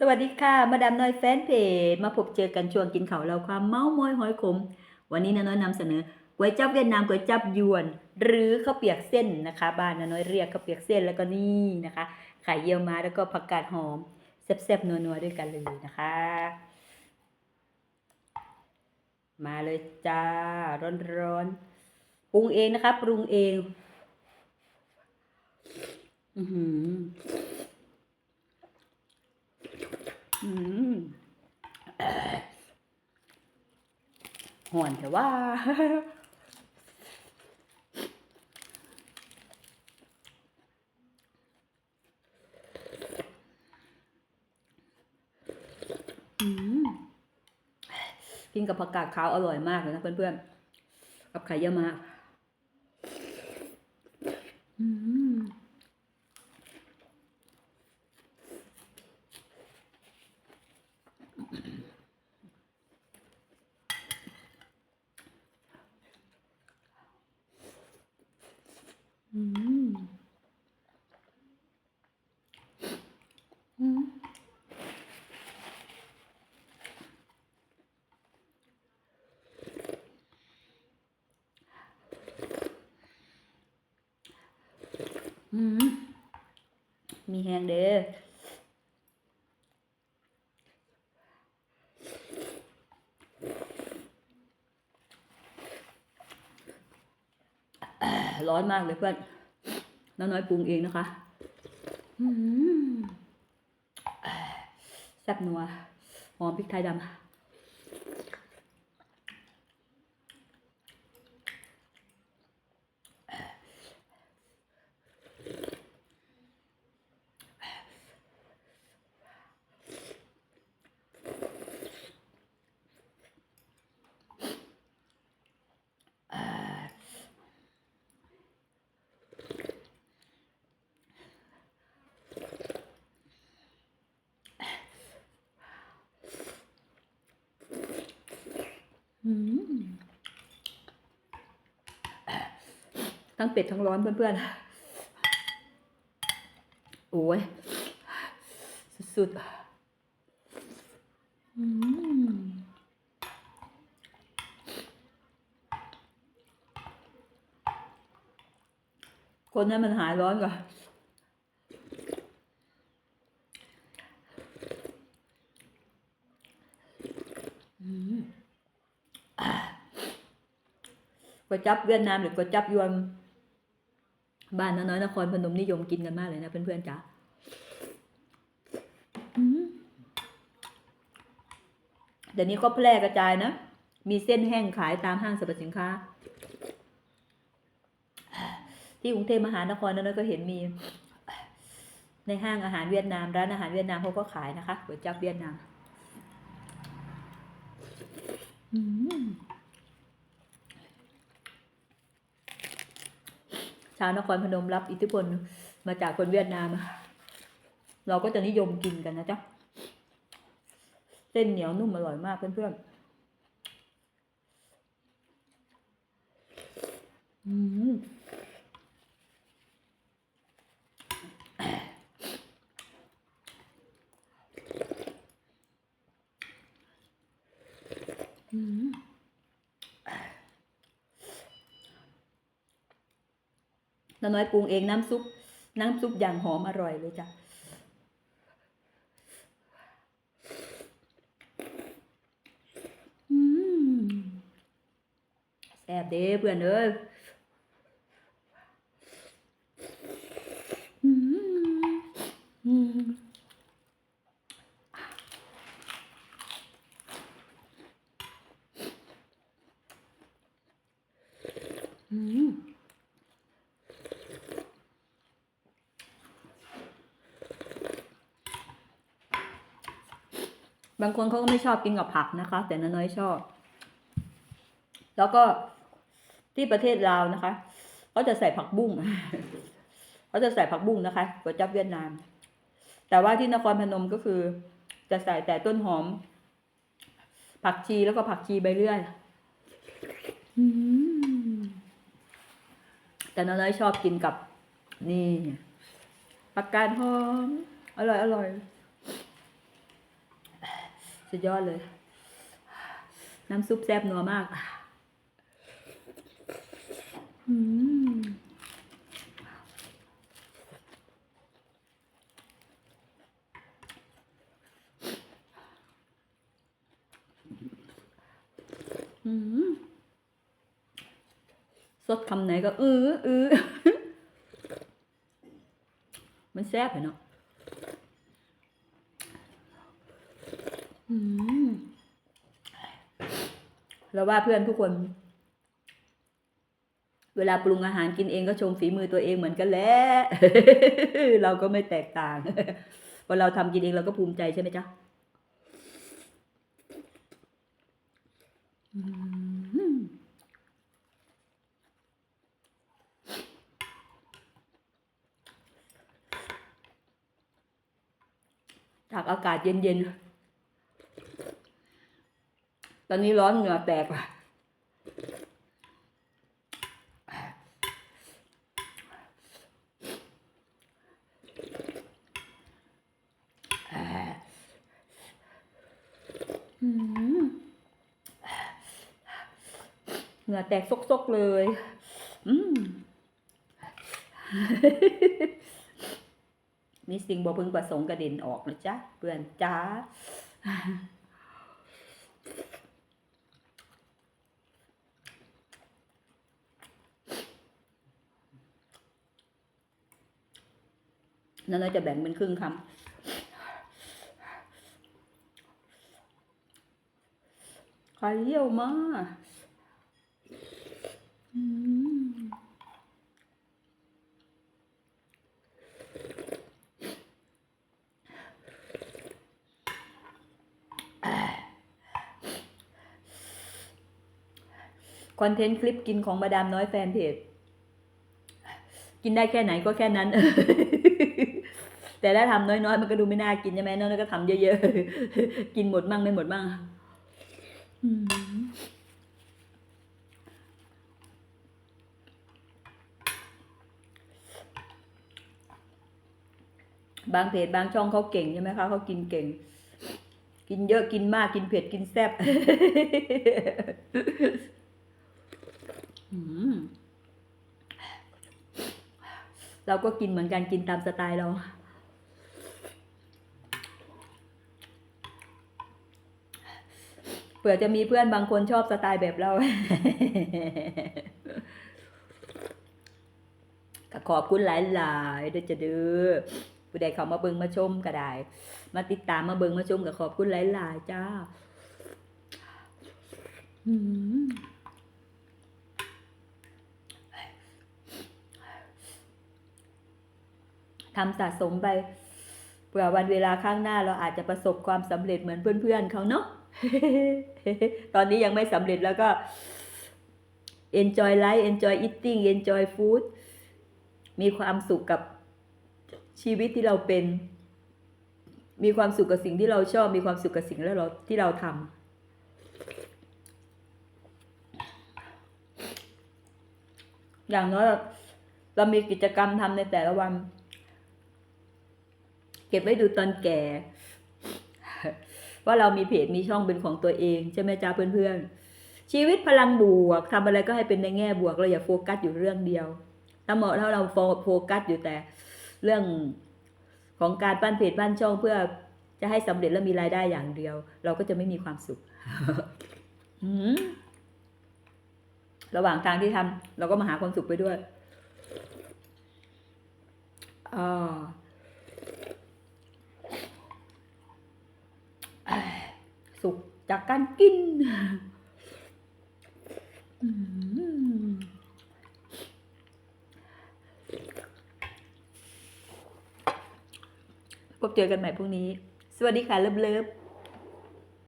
สวัสดีค่ะ มาดามน้อยแฟนเพจ มาพบเจอกันช่วงกินข้าวเราความเมาส์มอยหอยขม วันนี้น้าน้อยนำเสนอก๋วยจับเวียดนามก๋วยจับยวน หรือข้าวเปียกเส้นนะคะ บ้านน้าน้อยเรียกข้าวเปียกเส้นแล้วก็นี่นะคะ ไข่เยี่ยวมาแล้วก็ผักกาดหอมแซ่บๆนัวๆด้วยกันเลยนะคะ มาเลยจ้าร้อนๆปรุงเองนะคะ ปรุงเอง อือหือ หอนแต่ว่าอกินกับผักกาดขาวอร่อยมากเลยนะเพื่อนๆ กับไข่เยี่ยมาก มีแหงเด้ออ่าร้อนมากเลยเพื่อนน้าน้อยปรุงเองนะคะอืมอ่าแซ่บนัว หอมพริกไทยดำ ทั้งเป็ดทั้งร้อนเพื่อนๆ โอ้ย สุดๆ อืมคนให้นมันหายร้อนก่อน ก๋วยจับเวียดนามหรือก๋วยจับยวนบ้านน้อยนครพนมนิยมกินกันมากเลยนะเพื่อนๆจ๋าเดี๋ยวนี้ก็แพร่กระจายนะ มีเส้นแห้งขายตามห้างสรรพสินค้า ที่กรุงเทพมหานครนั้นก็เห็นมี ในห้างอาหารเวียดนามร้านอาหารเวียดนามเขาก็ขายนะคะก๋วยจับเวียดนาม อืม ชาวนครพนมรับอิทธิพลมาจากคนเวียดนาม เราก็จะนิยมกินกันนะจ๊ะ เส้นเหนียวนุ่มอร่อยมากเพื่อนๆ อืมอืม น้าน้อยปรุงเองน้ำซุป น้ำซุปอย่างหอมอร่อยเลยจ้ะแซ่บเด้เพื่อนเอ้ยอืมอืมอืม บางคนเขาก็ไม่ชอบกินกับผักนะคะ แต่น้าน้อยชอบ แล้วก็ที่ประเทศลาวนะคะเขาจะใส่ผักบุ้งเขาจะใส่ผักบุ้งนะคะก๋วยจั๊บเวียดนาม แต่ว่าที่นครพนมก็คือ จะใส่แต่ต้นหอม ผักชีแล้วก็ผักชีใบเลื่อยแต่น้าน้อยชอบกินกับนี่ผักกาดหอม อร่อยอร่อย สุดยอดเลย น้ำซุปแซ่บนัวมากอืมอืมสดคำไหนก็เออเออมันแซ่บเหรอเนาะอืม แล้วว่าเพื่อนทุกคน เวลาปรุงอาหารกินเองก็ชมฝีมือตัวเองเหมือนกันแหละเราก็ไม่แตกต่างพอเราทำกินเองเราก็ภูมิใจใช่ไหมจ๊ะจากอากาศเย็นๆ ตอนนี้ร้อนเหงื่อแตกว่ะอืมเหงื่อแตกซกๆเลย อืมมีสิ่งบ่พึงประสงค์กระเด็นออกนะจ๊ะ เพื่อนจ้า นั่นเราจะแบ่งเป็นครึ่งคำไข่เยี่ยวมากอืมคอนเทนต์คลิปกินของมาดามน้อยแฟนเพจ กินได้แค่ไหนก็แค่นั้น แต่ถ้าทำน้อยๆ มันก็ดูไม่น่ากินใช่ไหมน้อยๆก็ทำเยอะๆ กินหมดมั่งไม่หมดมั่งบางเพจบางช่องเขาเก่งใช่ไหมคะเขากินเก่ง กินเยอะกินมากกินเผ็ดกินแซ่บเราก็กินเหมือนกันกินตามสไตล์เรา เผื่อจะมีเพื่อนบางคนชอบสไตล์แบบเราก็ขอบคุณหลายๆเด้อจะด้อผู้ใดเขามาเบิงมาชมก็ได้ มาติดตามมาเบิงมาชมก็ขอบคุณหลายๆจ้าทำสะสมไปเผื่อวันเวลาข้างหน้าเราอาจจะประสบความสำเร็จเหมือนเพื่อนๆเขาเนาะ ตอนนี้ยังไม่สำเร็จแล้วก็ enjoy life enjoy eating enjoy food มีความสุขกับชีวิตที่เราเป็น มีความสุขกับสิ่งที่เราชอบ มีความสุขกับสิ่งที่เราที่เราทำอย่างน้อยเรามีกิจกรรมทำในแต่ละวัน เก็บไว้ดูตอนแก่ ว่าเรามีเพจมีช่องเป็นของตัวเองใช่ไหมจ้าเพื่อนๆ ชีวิตพลังบวกทำอะไรก็ให้เป็นในแง่บวกเราอย่าโฟกัสอยู่เรื่องเดียวถ้าเหมาะถ้าเราโฟกัสอยู่แต่เรื่องของการปั้นเพจปั้นช่องเพื่อจะให้สำเร็จและมีรายได้อย่างเดียว เราก็จะไม่มีความสุขระหว่างทางที่ทำเราก็มาหาความสุขไปด้วยอ่า สุขจากการกินพบเจอกันใหม่พรุ่งนี้ สวัสดีค่ะ เลิฟๆ